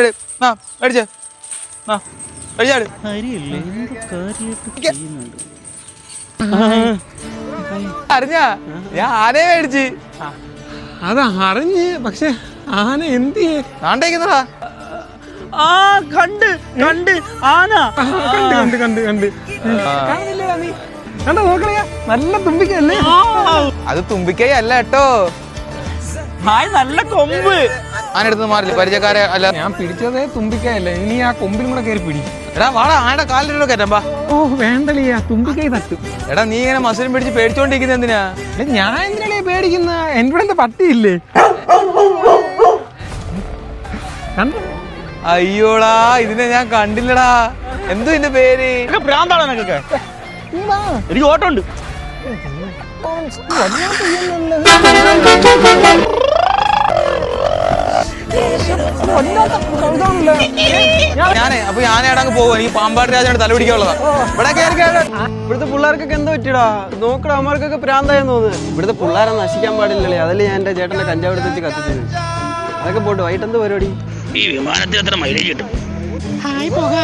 ഇട് ആ മേടിച്ചേ ആ കഴിച്ചാട് അരിയല്ലേ എന്ത് കാര്യമായിട്ട് ചെയ്യുന്നുണ്ട്? അറിഞ്ഞാ? ഞാൻ ആനയെ മേടിച്ച്. അത് അറിഞ്ഞ് പക്ഷെ ആന എന്ത് നാണ്ടേക്കുന്നടാ ആ കണ്ട് കണ്ട് ആന. കണ്ട് കണ്ട് കണ്ട് കണ്ട്. കണ്ടോ നോക്കണേ? നല്ല തുമ്പിക്കല്ലേ അത് തുമ്പിക്കയല്ല കേട്ടോ. നല്ല കൊമ്പ്. ആനടുത്ത് മാറില്ല. പരിചയക്കാരെ അല്ല. ഞാൻ പിടിച്ചതേ തുമ്പിക്കയല്ലേ. ഇനി ആ കൊമ്പിലും കൂടെ കയറി പിടി. എടാ വാടാ ആനയുടെ കാലിലൂടെ കയറ്റാൻ ബാ ഓ വേണ്ടല്ലേ തുമ്പിക്കൈ തട്ടും. എടാ നീ ഇങ്ങനെ മസിലും പിടിച്ച് പേടിച്ചോണ്ടിരിക്കുന്ന എന്തിനാ? ഞാൻ എന്തിനാണ് പേടിക്കുന്ന? എന്റെ ഇവിടെ എന്താ പട്ടിയില്ലേ? കണ്ടോ? അയ്യോടാ ഇതിനെ ഞാൻ കണ്ടില്ലടാ. എന്തോ ഇതിന്റെ പേര്? ഭ്രാന്താണോ നിനക്കൊക്കെ? എനിക്ക് ഓട്ടം ഉണ്ട് ഞാനേ അപ്പൊ ഞാനേടാ അങ്ങ് പോകും എനിക്ക് പാമ്പാട് രാജാണ് തലപിടിക്കാനുള്ളതാ ഇവിടെ ഇവിടുത്തെ പിള്ളേർക്കൊക്കെ എന്താ പറ്റിയടാ? നോക്കടാ അമ്മമാർക്കൊക്കെ പ്രാന്തായി തോന്നുന്നു. ഇവിടുത്തെ പിള്ളേരെ നശിക്കാൻ പാടില്ലല്ലേ. അതല്ലേ ഞാൻ എന്റെ ചേട്ടന്റെ കഞ്ചാവ് എടുത്ത് വെച്ച് കത്തിച്ചത്. അതൊക്കെ പോട്ടെ വൈകിട്ട് എന്ത് പരിപാടി? ഈ വിമാനത്തിൽ എത്ര മൈലേജ് കിട്ടും? ഹായ് പോക.